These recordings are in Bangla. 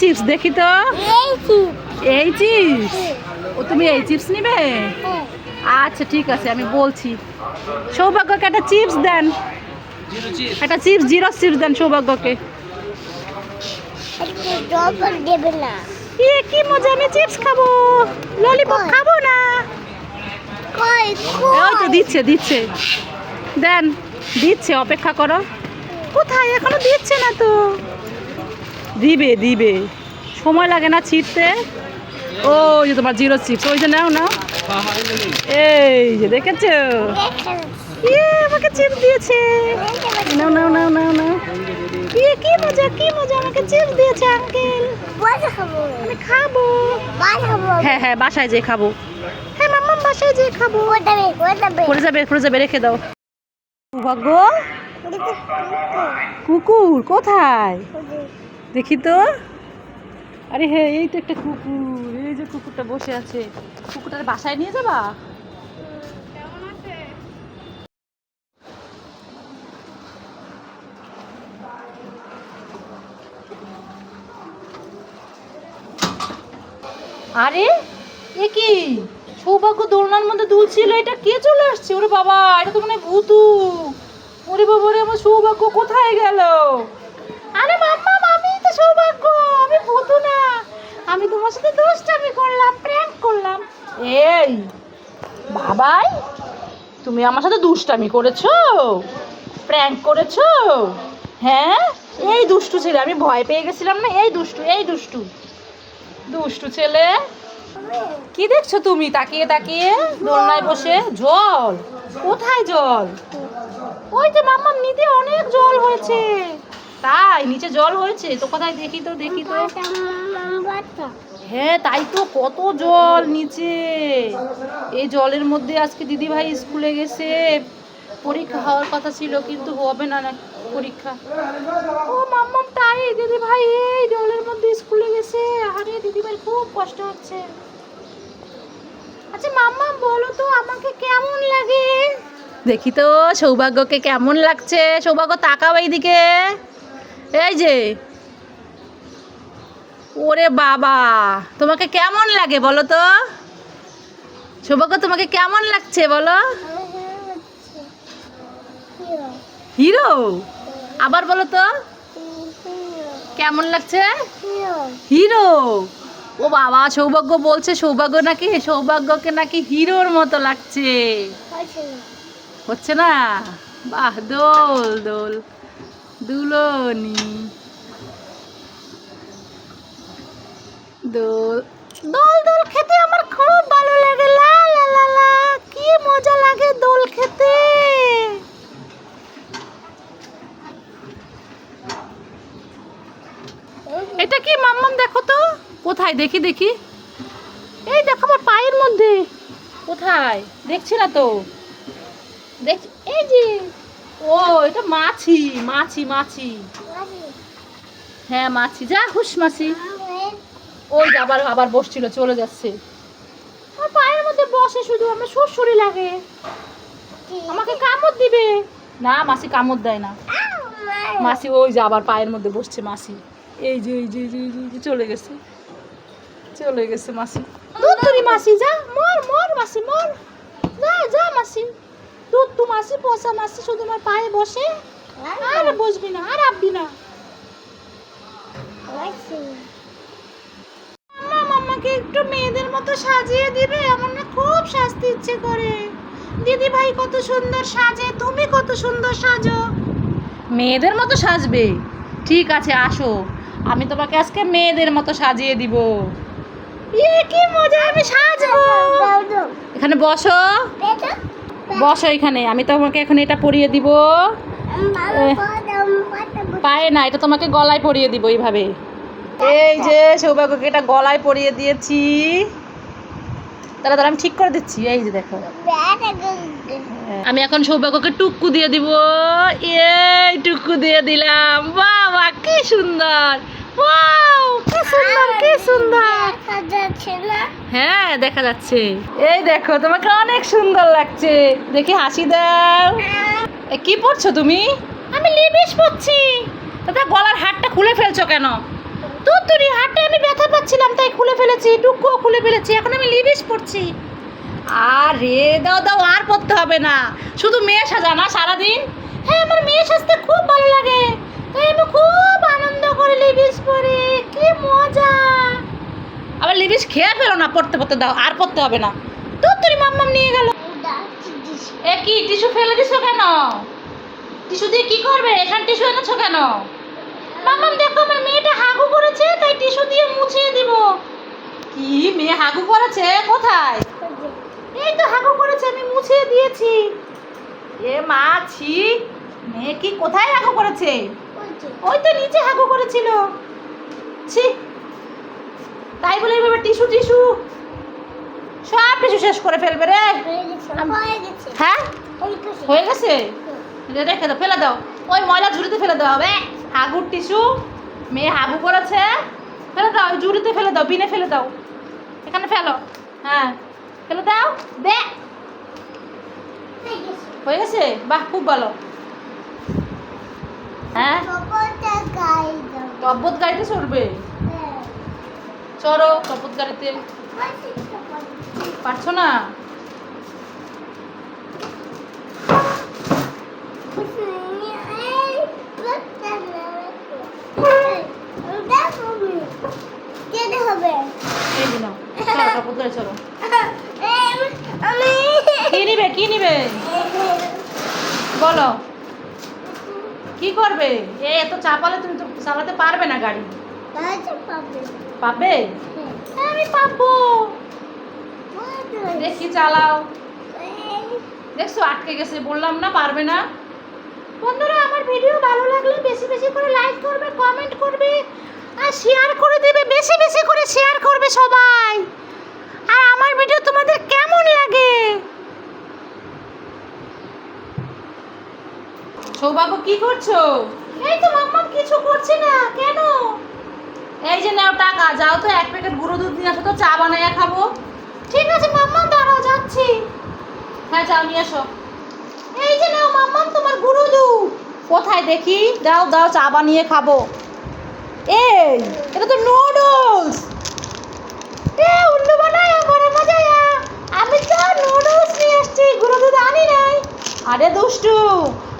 চিপস দেখি তো। এই চিপস। ও তুমি এই চিপস নিবে? আচ্ছা ঠিক আছে আমি বলছি। সৌভাগ্যকে একটা চিপস দেন। একটা চিপস জিরো চিপস দেন সৌভাগ্যকে। দেবে ইয়ে কি মজা আমি চিপস খাব। ললিপপ খাব না। ওই তো দিচ্ছে দিচ্ছে। দেন দিচ্ছে অপেক্ষা করো। কোথায়? এখনও দিচ্ছে না তো। দিবে দিবে। সময় লাগে না ছিটতে। ও যে তোমার জিরো চিপস ওই যে নাও নাও। এই যে দেখেছ? আমাকে দিয়েছে? নাও নাও নাও নাও নাও। ইয়ে কি মজা কি মজা আমাকে চিপস দিয়েছে আঙ্কেল। আমি খাব। হ্যাঁ হ্যাঁ বাসায় যেয়ে খাব। হ্যাঁ মাম্মা বাসায় যেয়ে খাব। ওটাবে ওটাবে পড়ে যাবে পড়ে যাবে রেখে দাও। কুকুর কোথায়? দেখি তো। আরে হ্যাঁ এই তো একটা কুকুর এই যে কুকুরটা বসে আছে। কুকুরটার বাসায় নিয়ে যাবা? আরে এ কি? সৌভাগ্য দোলনার মধ্যে দুলছিল এটা কে চলে আসছে? ওরে বাবা এটা তো মনে ভূতু। ওরে বাবা রে আমার সৌভাগ্য কোথায় গেল? আরে মাম্মা সৌভাগ্য, আমি ভূতু না। আমি তোমার সাথে দুষ্টামি করলাম প্র্যাঙ্ক করলাম। এই, বাবাই, তুমি আমার সাথে দুষ্টামি করেছ? প্র্যাঙ্ক করেছ? হ্যাঁ? এই দুষ্টু ছেলে, আমি ভয় পেয়ে গেছিলাম না? এই দুষ্টু এই দুষ্টু। দুষ্টু ছেলে? কি দেখছ তুমি? তাকিয়ে তাকিয়ে, দোলনায় বসে? জল? কোথায় জল? ওই যে মাম্মার নিতে অনেক জল হয়েছে। তাই, নিচে জল হয়েছে, তো কোথায় দেখি তো দেখি তো। হ্যাঁ তাই তো, কত জল নিচে। এই জলের মধ্যে আজকে দিদি ভাই স্কুলে গেছে। পরীক্ষা হওয়ার কথা ছিল, কিন্তু হবে না না, পরীক্ষা। ও মাম্মাম, তাই দিদি ভাই এই জলের মধ্যে স্কুলে গেছে। আরে দিদি ভাই খুব কষ্ট হচ্ছে। আচ্ছা মাম্মা বলো তো, আমাকে কেমন লাগে? দেখি তো, সৌভাগ্যকে কেমন লাগছে? সৌভাগ্য, তাকাও এইদিকে। এই যে। ওরে বাবা তোমাকে কেমন লাগে বলো তো? সৌভাগ্য তোমাকে কেমন লাগছে বলো? হিরো? আবার বলো তো। কেমন লাগছে? হিরো? ও বাবা সৌভাগ্য বলছে সৌভাগ্য নাকি? সৌভাগ্যকে নাকি হিরোর মতো লাগছে। হচ্ছে না? বাহ দোল দোল। দুলনি। দোল। দোল দোল খেতে আমার খুব ভালো লাগে। লা লা লা লা। কি মজা লাগে দোল খেতে। এটা কি, মাম্মাম দেখো তো? কোথায়? দেখি দেখি। এই দেখো আমার পায়ের মধ্যে। কোথায়? দেখছি না তো। দেখ, এই যে। ও এটা মাছি মাছি মাছি। হ্যাঁ মাছি। যা হুস মাছি। ওই আবার আবার বসছিল চলে যাচ্ছে। আমার পায়ের মধ্যে বসে শুধু আমার সুরসুরি লাগে। আমাকে কামড় দিবে। না মাসি কামড় দেয় না। মাসি ওই যে আবার পায়ের মধ্যে বসছে মাসি এই যে এই যে এই যে, চলে গেছে। চলে গেছে মাসি দুধ মাসি যা। মর মর মাসি মর। যা যা মাসি দুধ মাসি পোষা মাসি শুধু আমার পায়ে বসে? আর বসবি না আর আববি না। একটু মেয়েদের মতো সাজিয়ে দিবে আমার না খুব সাজতে ইচ্ছে করে। দিদি ভাই কত সুন্দর সাজে তুমি কত সুন্দর সাজো। মেয়েদের মতো সাজবে? ঠিক আছে আসো। আমি তোমাকে আজকে মেয়েদের মতো সাজিয়ে দিব। ইয়ে কি মজা আমি সাজবো। এখানে বসো। বসো এখানে আমি তোমাকে এখন এটা পরিয়ে দিব। পায়ে না এটা তোমাকে গলায় পরিয়ে দিব এইভাবে। এই যে সৌভাগ্যকে এটা গলায় পরিয়ে দিয়েছি। তাহলে তাহলে আমি ঠিক করে দিচ্ছি এই যে দেখো। আমি এখন সৌভাগ্যকে টুকু দিয়ে দিব। এই টুকু দিয়ে দিলাম। বাবা কি সুন্দর! ওয়াও কি সুন্দর কি সুন্দর। হ্যাঁ দেখা যাচ্ছে। এই দেখো তোমাকে অনেক সুন্দর লাগছে। দেখি হাসি দাও। এ, কি পড়ছো তুমি? আমি লিপিস পড়ছি। দাদা গলার হারটা খুলে ফেলছো কেন? তোর তুরি হাটে আমি ব্যথা পাচ্ছিলাম তাই খুলে ফেলেছি টুকুও খুলে ফেলেছি এখন আমি লিবিস পড়ছি। আরে দাও দাও আর পড়তে হবে না। শুধু মেয়ে সাজা না সারাদিন? হ্যাঁ আমার মেয়ে সাজতে খুব ভালো লাগে। তাই আমি খুব আনন্দ করে লিবিস পরি। কি মজা। আবার লিবিস খেয়ে ফেলো না, পড়তে পড়তে দাও, আর পড়তে হবে না। তোর তুরি মাম্মাম নিয়ে গেল। এ কি, টিস্যু ফেলে দিছো কেন? টিস্যু দিয়ে কি করবে? এখান টিস্যু এনেছো কেন? মাম্মাম দেখো আমার মেয়েটা হাগু করেছে, তাই টিস্যু দিয়ে মুছিয়ে দিব। কি, মেয়ে হাগু করেছে? কোথায়? এই তো হাগু করেছে, আমি মুছিয়ে দিয়েছি। এ মা, ছি, মেয়ে কি কোথায় হাগু করেছে? ওই তো নিচে হাগু করেছিল। ছি। তাই বলে এভাবে টিস্যু টিস্যু। সব টিস্যু শেষ করে ফেলবে রে। হ্যাঁ হয়ে গেছে। রেখে দাও ফেলে দাও। ওই ময়লা ঝুড়িতে ফেলে দেওয়া হবে হাগুর টিস্যু। মেয়ে হাগু করেছে। ফেলে দাও ওই ঝুড়িতে ফেলে দাও বিনে ফেলে দাও। এখানে ফেলো। হ্যাঁ। ফেলে দাও দে। হয়ে গেছে? বাহ খুব ভালো। হ্যাঁ? গাড়িতে চড়বে? চড়ো তব্বত গাড়িতে। পারছ না? চলো কি নিবে কি নিবে? বলো। কি করবে? এ এত চাপালে তুমি তো চালাতে পারবে না গাড়ি। পাবে। হ্যাঁ, আমি পাবো। দেখি চালাও। দেখছ আটকে গেছে বললাম না পারবে না। বন্ধুরা আমার ভিডিও ভালো লাগলে বেশি বেশি করে লাইক করবে কমেন্ট করবে আর শেয়ার করে দেবে বেশি বেশি করে শেয়ার করবে সবাই। আর আমার ভিডিও তোমাদের কেমন লাগে? সৌভাগ্য কি করছ? এই তো মাম্মা কিছু করছে না কেন? এই যে নাও টাকা যাও তো এক প্যাকেট গুঁড়ো দুধ নিয়ে আসো তো চা বানাইয়া খাব। ঠিক আছে মাম্মা দাঁড়াও যাচ্ছি। হ্যাঁ যাও নিয়ে এসো এই যে নাও মাম্মা তোমার গুঁড়ো দুধ। কোথায় দেখি? দাও দাও চা বানিয়ে খাব। এই এটা তো নুডলস এ উল্লু বানায় বড় মজা আমি তো নুডলস নিয়ে এসেছি গুঁড়ো দুধ আনি নাই আরে দুষ্টু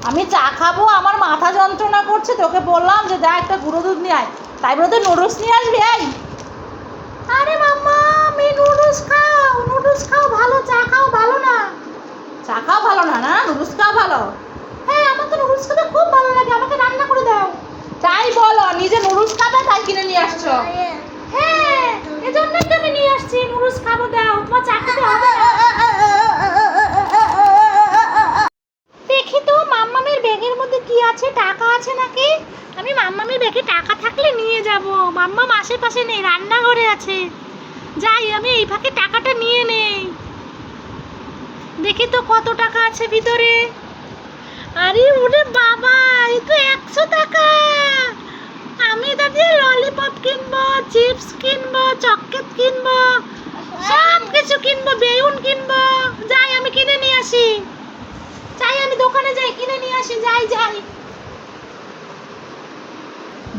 আমি চা খাব আমার মাথা যন্ত্রণা করছে তোকে বললাম যে দেখ একটা গুঁড়ো দুধ নিয়ে আয় তাই বলে তুই নুডলস নিয়ে আসবি এই আরে মাম্মা আমি নুডলস খাও নুডলস খাও ভালো চা খাও ভালো না চা খাও ভালো না না নুডলস খাও ভালো হ্যাঁ আমার তো নুডলস খেতে খুব ভালো লাগে আমাকে রান্না করে দাও তাই বলো নিজে নুডলস খাবে তাই কিনে নিয়ে আসছো হ্যাঁ এজন্যই তো আমি নিয়ে আসছি নুডলস খাব দাও তোমার চা খেতে হবে ব্যাগের মধ্যে কি আছে? টাকা আছে নাকি? আমি মাম্মামের ব্যাগে টাকা থাকলে নিয়ে যাব। মাম্মাম আশেপাশে নেই, রান্নাঘরে আছে। যাই, আমি এই ফাঁকে টাকাটা নিয়ে নেই। দেখি তো কত টাকা আছে ভিতরে। আরে ওরে বাবা, এই তো একশো টাকা। আমি দিয়ে ললিপপ কিনবো চিপস কিনবো চকলেট কিনবো সব কিছু কিনবো, বেগুন কিনবো। যাই আমি কিনে নিয়ে আসি যাই আমি নিয়ে আসি যাই যাই।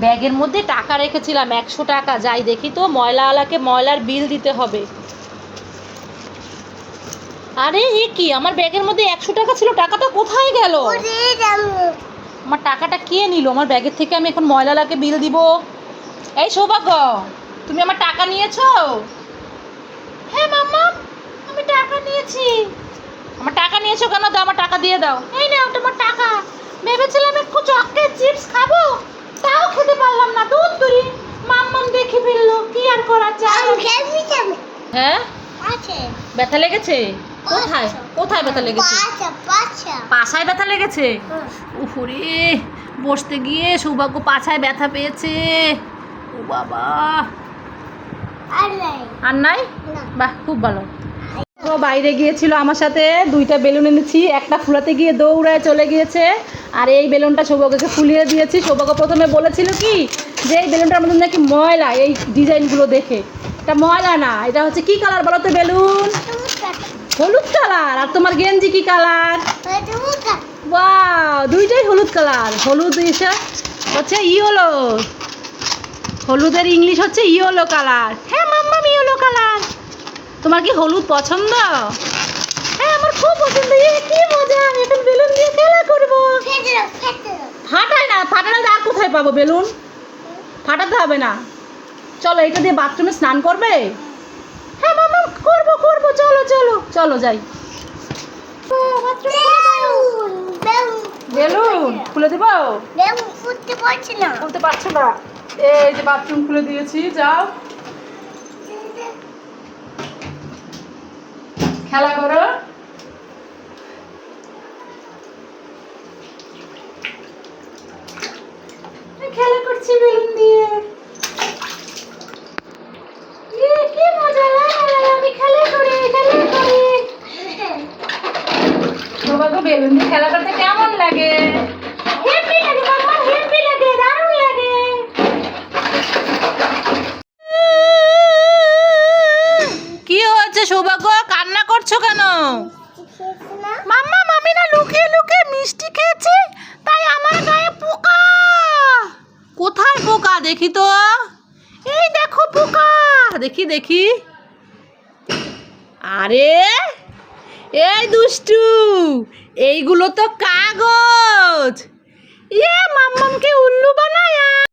ব্যাগের মধ্যে টাকা রেখেছিলাম একশো টাকা। যাই দেখি তো ময়লাওয়ালাকে ময়লার বিল দিতে হবে। আরে এ কি? আমার ব্যাগের মধ্যে একশো টাকা ছিল টাকাটা কোথায় গেল? আমার টাকাটা কে নিল? আমার ব্যাগের থেকে আমি এখন ময়লালাকে বিল দিব। এই সৌভাগ্য তুমি আমার টাকা নিয়েছো? হ্যাঁ মাম্মা আমি টাকা নিয়েছি। আমার টাকা নিয়েছো কেন? দাও আমার টাকা দিয়ে দাও। এই নাও তোমার টাকা। ভেবেছিলাম একটু চকলেট চিপস খাব তাও খেতে পারলাম না দুধ তুরি মাম্মাম দেখে ফেলল কি আর করা যায়? হ্যাঁ? ব্যথা লেগেছে? কোথায়? কোথায় ব্যথা লেগেছে? পাছায় ব্যথা লেগেছে? উফরে বসতে গিয়ে সৌভাগ্য পাছায় ব্যথা পেয়েছে। ও বাবা। আর নাই। বাহ খুব ভালো। ও বাইরে গিয়েছিল আমার সাথে। দুইটা বেলুন এনেছি, একটা ফুলাতে গিয়ে দৌড়ায় চলে গিয়েছে। আর এই বেলুনটা সৌভাগ্যকে ফুলিয়ে দিয়েছি। সৌভাগ্য প্রথমে বলেছিল কি, যে এই বেলুনটার মধ্যে নাকি ময়লা, এই ডিজাইনগুলো দেখে। এটা ময়লা না, এটা হচ্ছে কি কালার বলো তো বেলুন? হলুদ কালার। আর তোমার গেঞ্জি কি কালার? বাহ দুইটাই হলুদ কালার। হলুদ হচ্ছে ই হলো হলুদের ইংলিশ হচ্ছে ইয়েলো কালার। হ্যাঁ ইয়েলো কালার তোমার কি হলুদ পছন্দ? হ্যাঁ আমার খুব পছন্দ। এ কি মজা আমি এখন বেলুন দিয়ে খেলা করব। ফাটায় না ফাটালে আর কোথায় পাবো বেলুন? ফাটাতে হবে না। চলো এটা দিয়ে বাথরুমে স্নান করবে? হ্যাঁ মামা করব করব। চলো চলো চলো যাই। বেলুন খুলে দেবো? ফুটতে পারছে না। খুলতে পারছ না? এই যে বাথরুম খুলে দিয়েছি যাও। খেলা করো। খেলা করছি বেলুন দিয়ে। কি মজা আমি খেলা করি খেলা করি। তোমাকে বেলুন দিয়ে খেলা দেখি তো। এই দেখো পোকা। দেখি দেখি। আরে, এই দুষ্টু, এইগুলো তো কাগজ। ইয়ে মাম্মামকে উল্লু বানায়া।